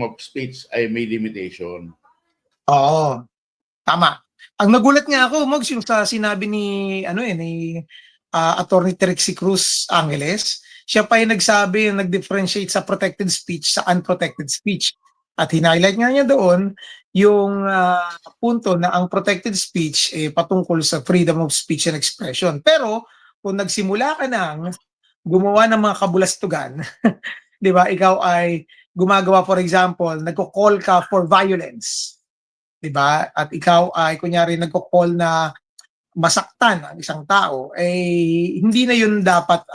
of speech ay may limitation. Oo. Tama. Ang nagulat nga ako, Mogs, yung sa sinabi ni, ano eh, ni ah, Attorney Trixie Cruz Angeles, siya pa yung nagsabi, yung nag-differentiate sa protected speech sa unprotected speech. At highlight nga niya doon yung ah, punto na ang protected speech eh, patungkol sa freedom of speech and expression. Pero kung nagsimula ka ng gumawa ng mga kabulastugan, di ba, ikaw ay gumagawa, for example, nagko-call ka for violence, di ba? At ikaw ay kunyari nagko-call na masaktan ang isang tao, eh hindi na yun dapat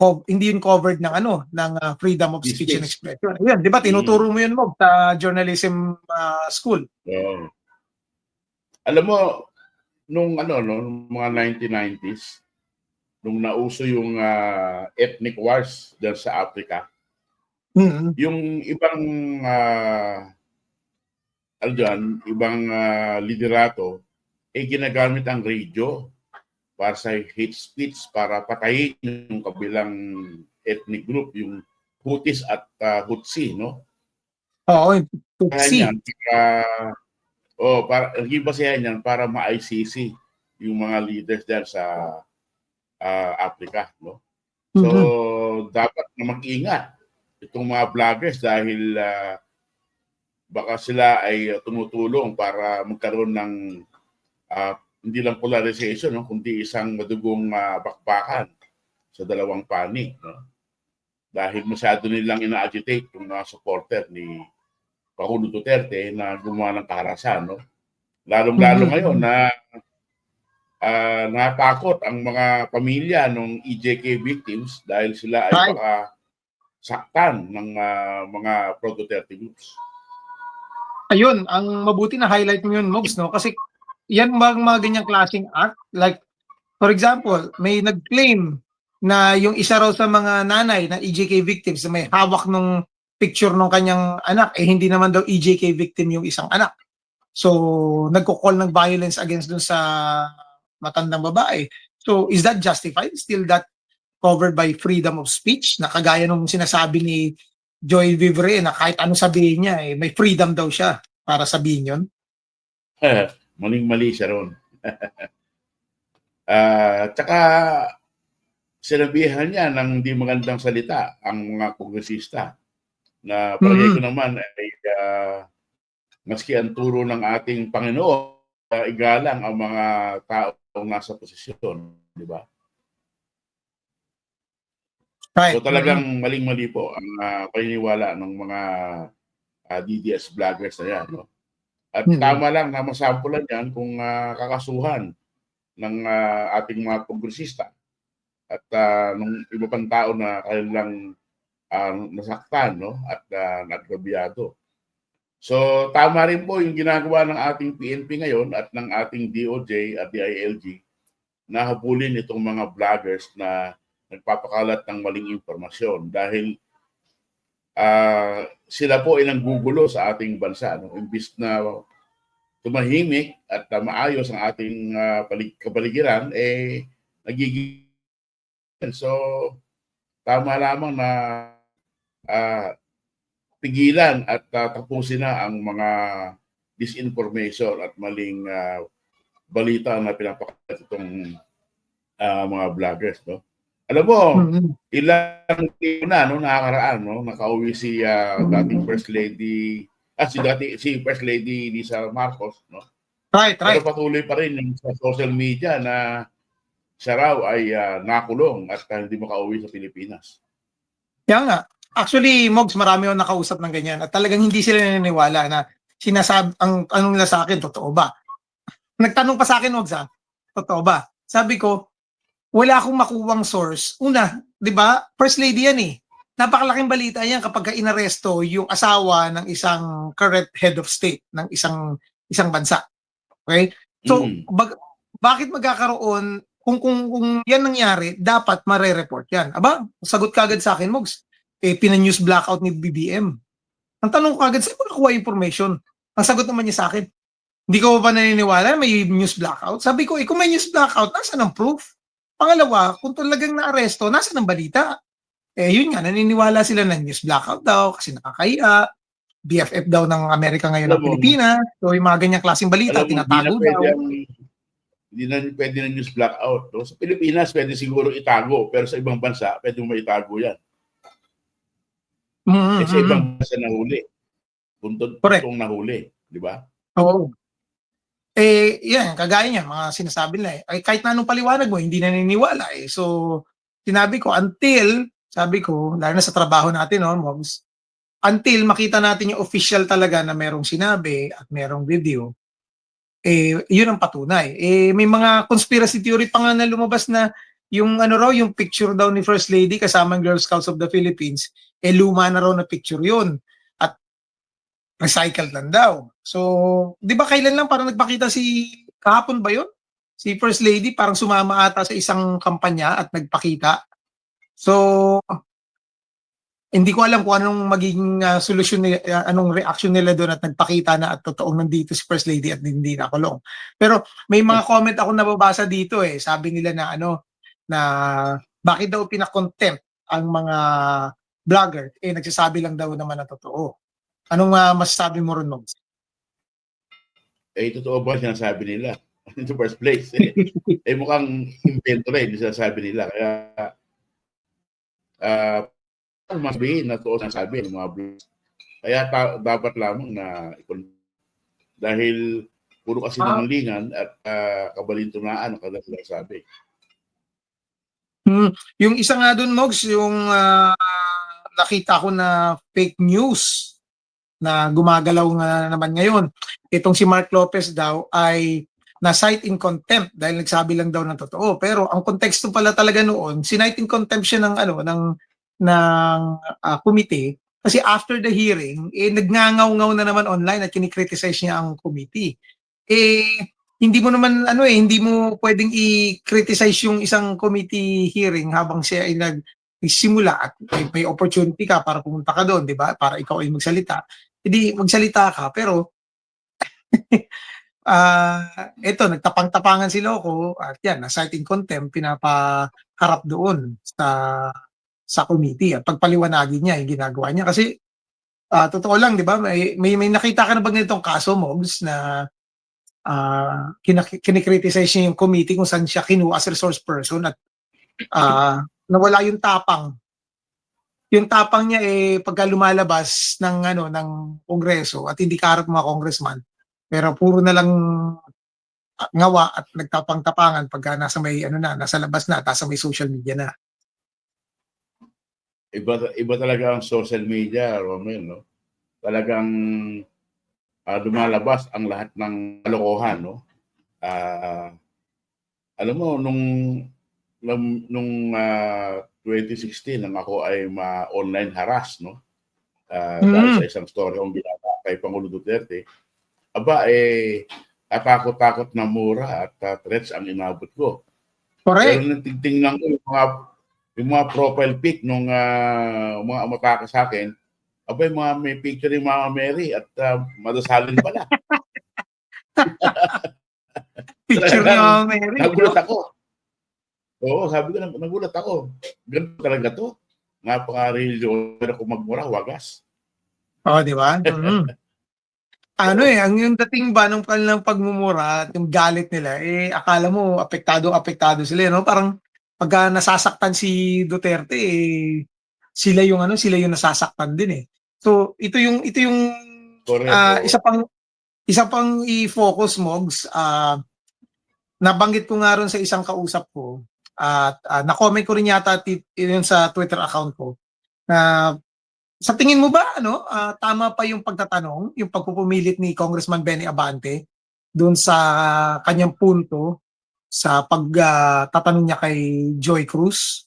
co- hindi yun covered ng ano ng ah, freedom of speech and expression. Ayun, di ba? Tinuturo mo yun mo sa journalism ah, school. Oo. Alam mo, nung ano, no, nung mga 1990s, nung nauso yung ah, ethnic wars dyan sa Africa, Mm. yung ibang uh, ano dyan, ibang ah, liderato, eh ginagamit ang radio para sa hate speech para patayin yung kabilang ethnic group, yung Hutis at ah, Hutsi, no? Oo, Kaya Tutsi. niyan, para, oh, para, naging basehan niyan para ma-ICC yung mga leaders dyan sa ah, Africa, no? So, Mhm. dapat na mag-ingat itong mga vloggers dahil ah, baka sila ay tumutulong para magkaroon ng ah, hindi lang polarization, no? kundi isang madugong ah, bakbakan sa dalawang panig. No? Dahil masyado nilang ina-agitate yung mga supporter ni Pangulo Duterte na gumawa ng kaharasan. No? Lalong-lalo Mhm. ngayon na ah, natakot ang mga pamilya ng EJK victims dahil sila ay Right. baka saktan ng ah, mga pro-Duterte groups. Ayun, ang mabuti na highlight mo yun, Mogs, no? Kasi yan mga, mga ganyang klaseng act. Like, for example, may nag-claim na yung isa raw sa mga nanay na EJK victims may hawak ng picture ng kanyang anak, eh hindi naman daw EJK victim yung isang anak. So, nagko-call ng violence against dun sa matandang babae. So, is that justified? Still that covered by freedom of speech? Na kagaya nung sinasabi ni Joy Vivre na kahit ano sabihin niya, eh, may freedom daw siya para sabihin yun. Maling-mali siya ron. Ah, tsaka sinabihan niya ng di magandang salita ang mga kongresista na palagay ko naman ay ah, maski ang turo ng ating Panginoon, ah, igalang ang mga taong nasa posisyon, di ba? Right. So talagang maling-mali po ang ah, paniniwala ng mga ah, DDS vloggers na yan. No? At Mhm. tama lang na masampulan yan kung ah, kakasuhan ng ah, ating mga kongresista at ah, nung iba pang tao na kanilang ah, nasaktan no? at uh, nagrabyado. So tama rin po yung ginagawa ng ating PNP ngayon at ng ating DOJ at DILG na habulin itong mga vloggers na nagpapakalat ng maling impormasyon dahil ah, sila po ay nanggugulo sa ating bansa. No? Imbis na tumahimik at ah, maayos ang ating ah, palig- kapaligiran, eh, nagiging... So, tama lamang na ah, pigilan at ah, tapusin na ang mga disinformation at maling ah, balita na pinapakalat itong ah, mga vloggers. No? Alam mo, Mhm. ilang linggo na no nakakaraan no nakauwi si ah, dating first lady ah si dati si first lady Lisa Marcos no Right, right. pero patuloy pa rin yung sa social media na siya raw ay ah, nakulong at ah, hindi makauwi sa Pilipinas Kaya nga, actually, Mogs, marami akong nakausap ng ganyan at talagang hindi sila naniniwala na sinasab ang anong nila sa akin, totoo ba? Nagtanong pa sa akin, Mogs, ha? Totoo ba? Sabi ko, wala akong makuwang source. Una, di ba, first lady yan eh. Napakalaking balita yan kapag ka inaresto yung asawa ng isang current head of state ng isang isang bansa. Okay? So, Mm. bag- bakit magkakaroon kung kung kung yan nangyari, dapat mare-report yan. Aba, sagot kagad sa akin, Mogs. Eh, pina-news blackout ni BBM. Ang tanong ko kagad, saan mo nakuha information? Ang sagot naman niya sa akin, hindi ko pa naniniwala na may news blackout. Sabi ko, eh, kung may news blackout, nasa ng proof? Pangalawa, kung talagang naaresto, nasa ng balita? Eh, yun nga, naniniwala sila na news blackout daw kasi nakakaya. BFF daw ng Amerika ngayon ng Alam mo, Pilipinas. So, yung mga ganyang klaseng balita, Alam mo, tinatago pwede daw. hindi na pwede na news blackout. No? Sa Pilipinas, pwede siguro itago. Pero sa ibang bansa, pwede mo maitago yan. Mm, Eh, sa ibang bansa nahuli. Correct. kung nahuli. Di ba? Oo. Eh, yan, kagaya niya, mga sinasabi nila eh. Ay, kahit na anong paliwanag mo, hindi naniniwala eh. So, sinabi ko, until, sabi ko, lalo na sa trabaho natin, no, Mogs, until makita natin yung official talaga na merong sinabi at merong video, eh, yun ang patunay. Eh, may mga conspiracy theory pa nga na lumabas na yung ano raw, yung picture daw ni First Lady kasama ang Girl Scouts of the Philippines, eh luma na raw na picture yun. Recycled lang daw. So, di ba kailan lang parang nagpakita si, kahapon ba yun? Si First Lady parang sumama ata sa isang kampanya at nagpakita. So, hindi ko alam kung anong magiging ah, solusyon, ah, anong reaction nila doon at nagpakita na at totoong nandito si First Lady at hindi nakulong. Pero may mga comment ako nababasa dito eh. Sabi nila na ano, na bakit daw pinakontempt ang mga vlogger, eh nagsasabi lang daw naman na totoo. Anong uh, masasabi mo ron, Mogs? Eh, totoo ba sinasabi nila? In the first place. Eh, eh mukhang invento rin yung sinasabi nila. Kaya, ah, uh, masabihin na totoo sinasabi ng mga blogs. Kaya ta- dapat lamang na ikon- dahil puro kasi Ah. nangalingan at uh, kabalintunaan ang kanilang sabi. Hmm, yung isa nga doon, Mogs, yung ah, nakita ko na fake news na gumagalaw nga naman ngayon. Itong si Mark Lopez daw ay na-cite in contempt dahil nagsabi lang daw ng totoo. Pero ang konteksto pala talaga noon, sinite in contempt siya ng ano ng ng ah, committee kasi after the hearing, eh nagngangaw-ngaw na naman online at kinikriticize niya ang committee. Eh hindi mo naman ano eh hindi mo pwedeng i-criticize yung isang committee hearing habang siya ay nag simula at may, may opportunity ka para pumunta ka doon, 'di ba? Para ikaw ay magsalita. Hindi magsalita ka pero ah eto nagtapang-tapangan si Loco at yan, na citing contempt pinapaharap doon sa sa committee at pagpaliwanagin niya yung ginagawa niya kasi ah totoo lang 'di ba may, may may nakita ka na ba nitong kaso Mogs na ah kinak- kinikriticize niya yung committee kung saan siya kinuha as resource person at ah nawala yung tapang. Yung tapang niya eh pagka lumalabas ng ano ng kongreso at hindi kaharap mga congressman pero puro na lang ah, ngawa at nagtapang-tapangan pagka nasa may ano na nasa labas na nasa may social media na. Iba, iba talaga ang social media, Romel, no? Talagang ah, lumalabas ang lahat ng kalokohan, no? Ah, alam mo, nung nung, nung ah, 2016 nang ako ay ma-online harass, no? Dahil Mm. sa isang story kong ginagawa kay Pangulo Duterte. Aba, eh, katakot-takot na mura at ah, threats ang inabot ko. Correct. Pero nang titingnan ko yung mga yung mga profile pic nung ah, mga umatake sa akin, abay mga may picture ni Mama Mary at uh, madasalin pala. Picture ni Mama Mary. Nagulat ako. Oo, sabi ko, nag- nagulat ako. Ganun talaga to. Napaka-religion ako magmura, wagas. Oh, di ba? Mm. ano eh, ang yung dating ba ng kanilang pagmumura at yung galit nila, eh, akala mo, apektado, apektado sila, eh, no? Parang, pagka nasasaktan si Duterte, eh, sila yung ano, sila yung nasasaktan din eh. So, ito yung, ito yung, Correct. oo. isa pang, isa pang i-focus, Mogs, ah, nabanggit ko nga ron sa isang kausap ko, at ah, na-comment ko rin yata yun sa Twitter account ko, na sa tingin mo ba ano ah, tama pa yung pagtatanong, yung pagpupumilit ni Congressman Benny Abante doon sa kanyang punto sa pagtatanong niya kay Joy Cruz?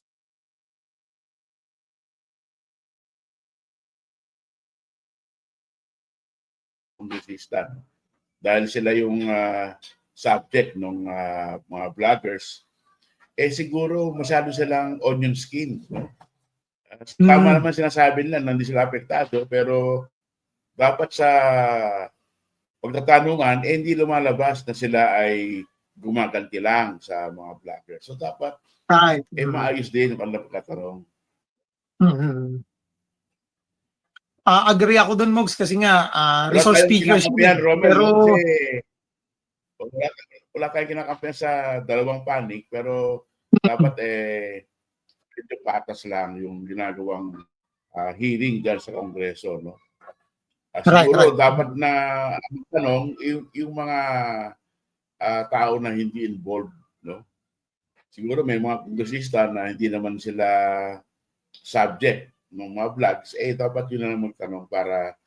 kongresista. Dahil sila yung ah, subject ng mga vloggers, eh siguro masyado silang onion skin. Ah, Tama Mm. naman sinasabi nila na hindi sila apektado, pero dapat sa pagtatanungan, eh hindi lumalabas na sila ay gumaganti lang sa mga vloggers. So dapat Right. eh maayos din ang kanilang pagkatanong. Mhm. Ah, agree ako doon, Mogs, kasi nga, Wala resource kinakampihan, Romel, Pero, kasi wala, tayong kinakampihan sa dalawang panig, pero dapat eh, ito patas lang yung ginagawang ah, hearing dyan sa Kongreso. No? Right, siguro right. dapat na ang tanong, yung, yung mga ah, tao na hindi involved, no? siguro may mga kongresista na hindi naman sila subject ng mga vlogs, eh dapat yun na lang magtanong para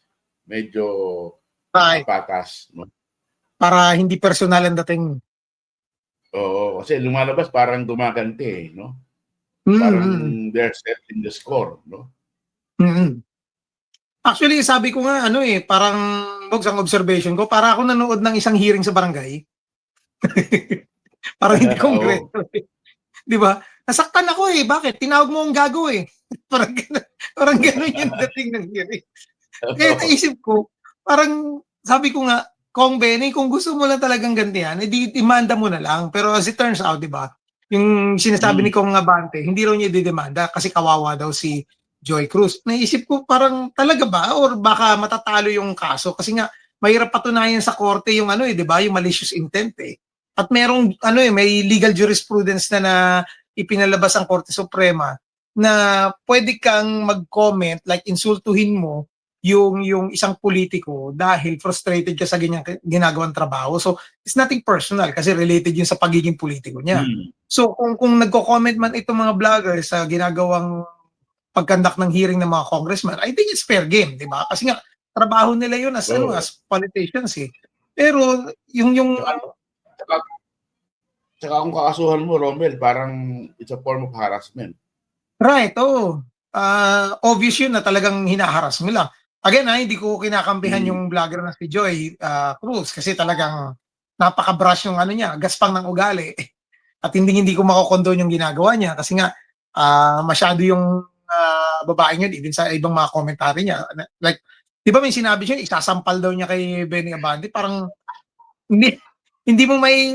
medyo right, patas. No? Para hindi personal ang dating. Oo, kasi lumalabas parang dumaganti, eh, no? Parang Mhm. they're setting the score, no? Mhm. Actually, sabi ko nga, ano eh, parang, Mogs, ang observation ko, para ako nanood ng isang hearing sa barangay. parang hindi Oo. kongreso. eh. Di ba? Nasaktan ako eh. Bakit? Tinawag mo ang gago eh. parang gano'n, parang gano'n yung dating ng hearing. Kaya naisip ko, parang sabi ko nga, Kong Benny, kung gusto mo lang talagang gantihan, edi demanda mo na lang. Pero as it turns out, di ba, yung sinasabi Hmm. ni Kong Abante, hindi raw niya didemanda kasi kawawa daw si Joy Cruz. Naisip ko parang talaga ba or baka matatalo yung kaso kasi nga mahirap patunayan sa korte yung ano eh, 'di ba, yung malicious intent eh. At merong ano eh, may legal jurisprudence na na ipinalabas ang Korte Suprema na pwede kang mag-comment like insultuhin mo yung yung isang politiko dahil frustrated ka sa ganyang ginagawang trabaho. So, it's nothing personal kasi related yun sa pagiging politiko niya. Hmm. So, kung kung nagko-comment man itong mga vloggers sa ginagawang pagkandak ng hearing ng mga congressman, I think it's fair game, di ba? Kasi nga trabaho nila yun as ano Oo. as politicians eh. Pero yung yung Tsaka, tsaka kung kakasuhan mo, Romel, parang it's a form of harassment. Right, oo. Ah, obvious yun na talagang hinaharas mo lang. Again, ah, hindi ko kinakampihan Mm. yung vlogger na si Joy ah, Cruz kasi talagang napaka-brush yung ano niya, gaspang ng ugali. At hindi hindi ko mako-condone yung ginagawa niya kasi nga ah, masyado yung ah, babae niya even sa ibang mga commentary niya. Like, di ba may sinabi siya, isasampal daw niya kay Benny Abante, parang hindi hindi mo may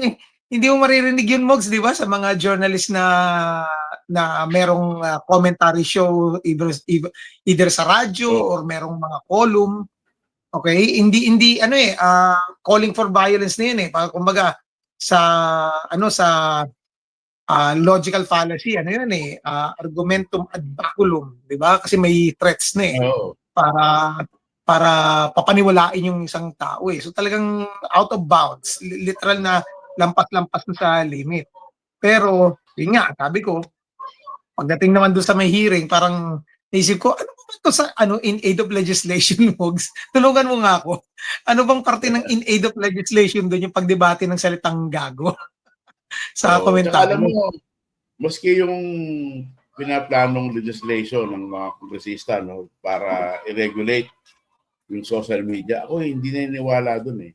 hindi mo maririnig yun Mogs, di ba sa mga journalist na na merong uh, commentary show either, either, sa radyo Oo. or merong mga column. Okay? Hindi hindi ano eh ah, calling for violence na yun eh. Parang kumbaga sa ano sa ah, logical fallacy ano yun eh ah, argumentum ad baculum, 'di ba? Kasi may threats na eh para para papaniwalain yung isang tao eh. So talagang out of bounds, li- literal na lampas-lampas na sa limit. Pero yun nga, sabi ko, pagdating naman doon sa may hearing, parang naisip ko, ano ba to sa ano in aid of legislation, Mogs? Tulungan mo nga ako. Ano bang parte ng in aid of legislation doon yung pagdebate ng salitang gago? sa. Tsaka komentaryo. alam mo, maski yung pinaplanong legislation ng mga kongresista no, para i-regulate yung social media, ako hindi naniniwala dun eh.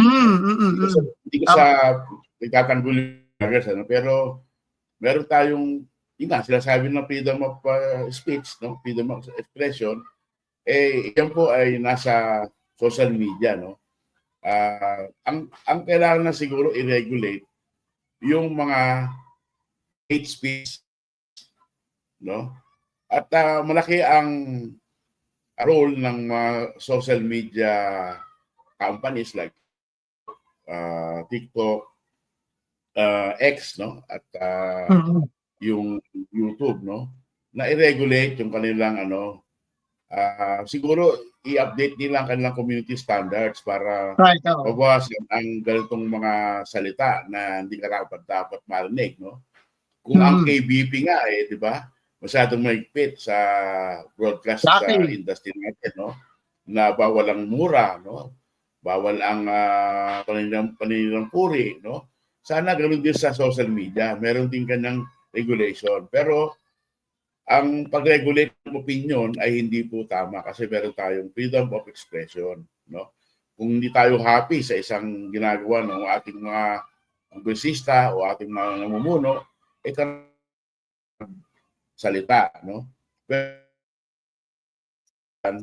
Mm, mm, mm, Hindi ko sa, hindi ko sa nagtatanggol yung ano, pero meron tayong, yun nga, sila sabi ng freedom of uh, speech, no? freedom of expression, eh, yan po ay nasa social media, no? Ah, ang ang kailangan na siguro i-regulate yung mga hate speech, no? At ah, malaki ang role ng mga social media companies like uh, TikTok, uh, X, no? At uh, Mm, mm. Yung YouTube, no? Na i-regulate yung kanilang ano, ah, siguro i-update nila ang kanilang community standards para Right, oo. mabawasan ang ganitong mga salita na hindi ka dapat dapat marinig, no? Kung ang Mm. KBP nga eh, di ba? Masyadong mahigpit sa broadcast uh, Exactly. industry natin, no? Na bawal ang mura, no? Bawal ang uh, panilang, panilang puri, no? Sana ganoon din sa social media. Meron din kanyang regulation. Pero ang pag-regulate ng opinion ay hindi po tama kasi meron tayong freedom of expression, no? Kung hindi tayo happy sa isang ginagawa ng ating mga kongresista o ating mga namumuno, eh kan salita, no? Pero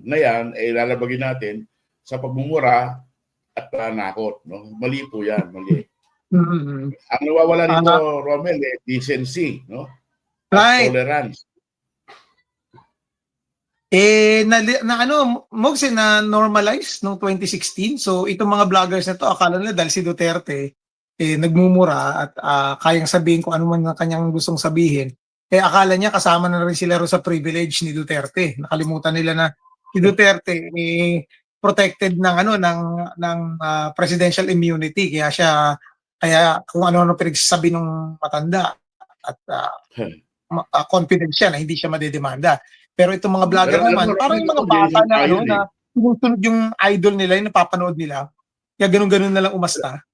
na yan, eh lalabagin natin sa pagmumura at panakot, no? Mali po yan, mali. Mm, mm, mm. Ang nawawala Tama. dito, Romel, eh, decency, no? At Right. tolerance. Eh, na, na ano, Mogs, eh, na normalize noong 2016. So, itong mga vloggers na to, akala nila dahil si Duterte, eh, nagmumura at ah, kayang sabihin kung ano man ang kanyang gustong sabihin. Eh, akala niya kasama na rin sila sa privilege ni Duterte. Nakalimutan nila na si Duterte, eh, protected ng ano ng ng ah, presidential immunity kaya siya kaya kung ano-ano pinagsasabi ng matanda at ma- ah, confident siya na hindi siya madedemanda. Pero itong mga vlogger Pero naman, parang yung mga bata na ano ayun na sinusunod yung idol nila, yung napapanood nila. Kaya ganun-ganun na lang umasta.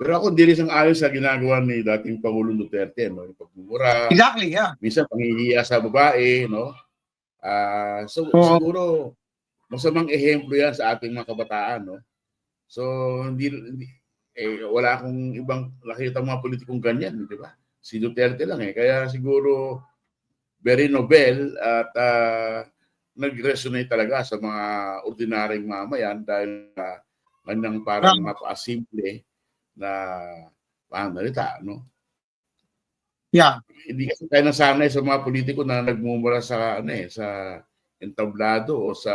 Pero ako hindi rin sang ayon sa ginagawa ni dating Pangulong Duterte, no? Yung pagmumura, Exactly, yeah. minsan panghihiya sa babae, no? Ah, so Oo. siguro masamang ehemplo 'yan sa ating mga kabataan, no? So hindi, hindi eh, wala akong ibang nakita mga politikong ganyan, di ba? Si Duterte lang eh. Kaya siguro very nobel at ah, nag-resonate talaga sa mga ordinaryong mamayan dahil uh, kanyang parang Tama. napakasimple na pangalita, no? Yeah. hindi kasi tayo nasanay sa mga politiko na nagmumura sa ano eh, sa entablado o sa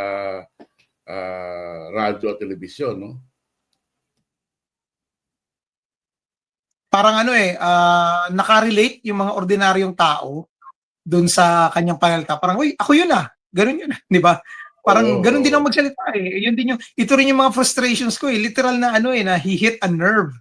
ah, radyo at telebisyon, no? Parang ano eh, ah, nakarelate yung mga ordinaryong tao doon sa kanyang panalita. Parang, uy, ako yun ah. Ganun yun ah. Di ba? Parang Oo, ganun din ako magsalita eh. Yun din yung, ito rin yung mga frustrations ko eh. Literal na ano eh, na he hit a nerve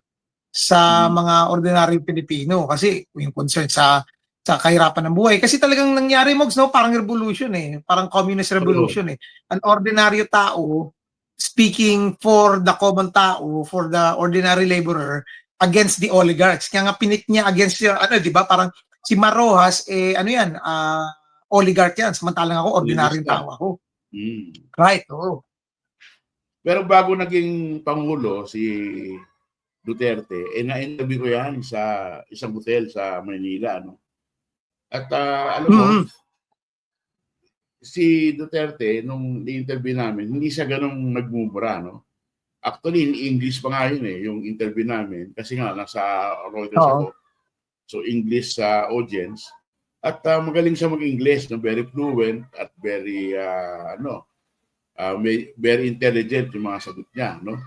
sa Mhm. mga ordinaryong Pilipino. Kasi yung concern sa sa kahirapan ng buhay. Kasi talagang nangyari, Mogs, no? Parang revolution eh. Parang communist revolution eh. An ordinaryo tao speaking for the common tao, for the ordinary laborer, against the oligarchs. Kaya nga pinit niya against yung, ano, di ba? Parang si Marojas, eh, ano yan, ah, oligarch yan. Samantalang ako, ordinaryong tao ako. Mm. Right, oo. Pero bago naging pangulo si Duterte, eh na-interview ko yan sa isang hotel sa Manila, no? At ah, alam mo, Mhm. si Duterte, nung interview namin, hindi siya ganong nagmumura, no? Actually, in English pa nga yun eh, yung interview namin. Kasi nga, nasa Reuters Oo. ako. So, English sa audience. At ah, magaling siya mag-English, no? very fluent at very, ah, ano, ah, may, very intelligent yung mga sagot niya, no?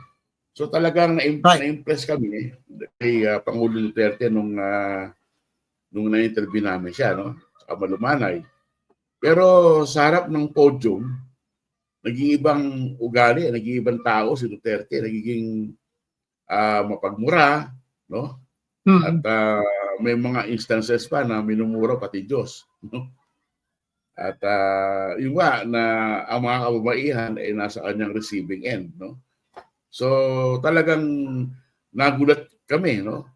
So, talagang na- Right. na-impress kami kay ah, Pangulo Duterte nung ah, nung na-interview namin siya, no? Sa Malumanay. Pero sa harap ng podium, naging ibang ugali, naging ibang tao si Duterte, nagiging ah, mapagmura, no? Mhm. At ah, may mga instances pa na minumura pati Diyos, no? At ah, yung nga na ang mga kababaihan ay nasa kanyang receiving end, no? So talagang nagulat kami, no?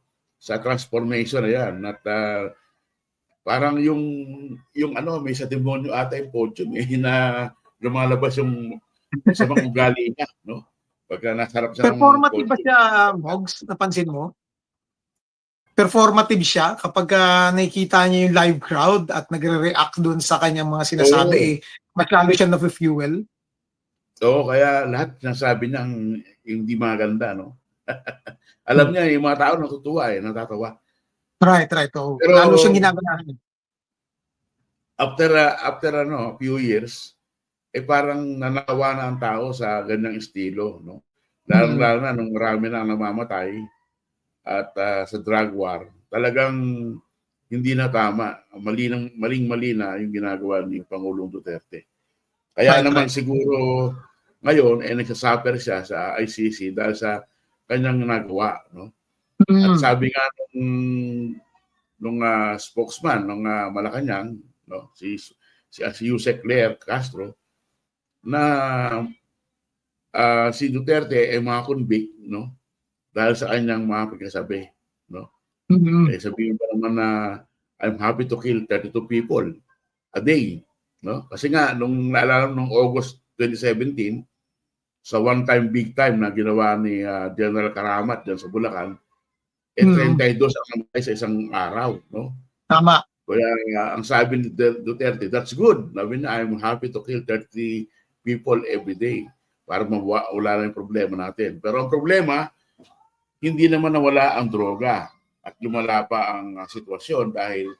Sa transformation na yan. At ah, parang yung yung ano, may sa demonyo ata yung podium eh, na lumalabas yung sa mga ugali niya, no? Pagka nasarap siya ng Performative ba siya, Mogs? Napansin mo? Performative siya kapag ah, nakikita niya yung live crowd at nagre-react dun sa kanyang mga sinasabi, Oo. eh, mas lalo siya na-fuel. Oo, kaya lahat sinasabi niya ang hindi maganda, no? Alam niya, yung mga tao natutuwa eh, natatawa. Right, right. Oh. Pero- lalo siyang ginaganahan. After, uh, after ano, few years, eh parang nanawa na ang tao sa ganyang estilo, no? Lalo, Mm. lalo na nung marami na namamatay at ah, sa drug war, talagang hindi na tama. Maling, maling mali na yung ginagawa ni Pangulong Duterte. Kaya Right, naman right. siguro ngayon, eh, nagsasuffer siya sa ICC dahil sa kanyang nagawa, no? At Mm. sabi nga nung, nung ah, spokesman ng Malacanang, no, si si, si Yusek Claire Castro na ah, si Duterte ay mga convict, no? Dahil sa kanyang mga pagkasabi, no? Mm. Eh, sabihin pa naman na I'm happy to kill 32 people a day, no? Kasi nga nung naalala nung August 2017 sa one time big time na ginawa ni ah, General Karamat diyan sa Bulacan, eh Mm. 32 ang namatay sa isang araw, no? Tama. Kaya uh, ang sabi ni Du- Duterte, that's good. Sabi niya, I'm happy to kill 30 people every day para mawala na yung problema natin. Pero ang problema, hindi naman nawala ang droga at lumala pa ang uh, sitwasyon dahil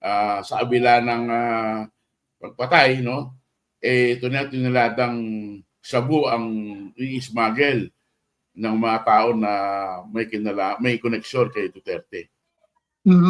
uh, sa abila ng uh, pagpatay, no? eh ito na tiniladang sabu ang i-smuggle ng mga tao na may kinala, may koneksyon kay Duterte.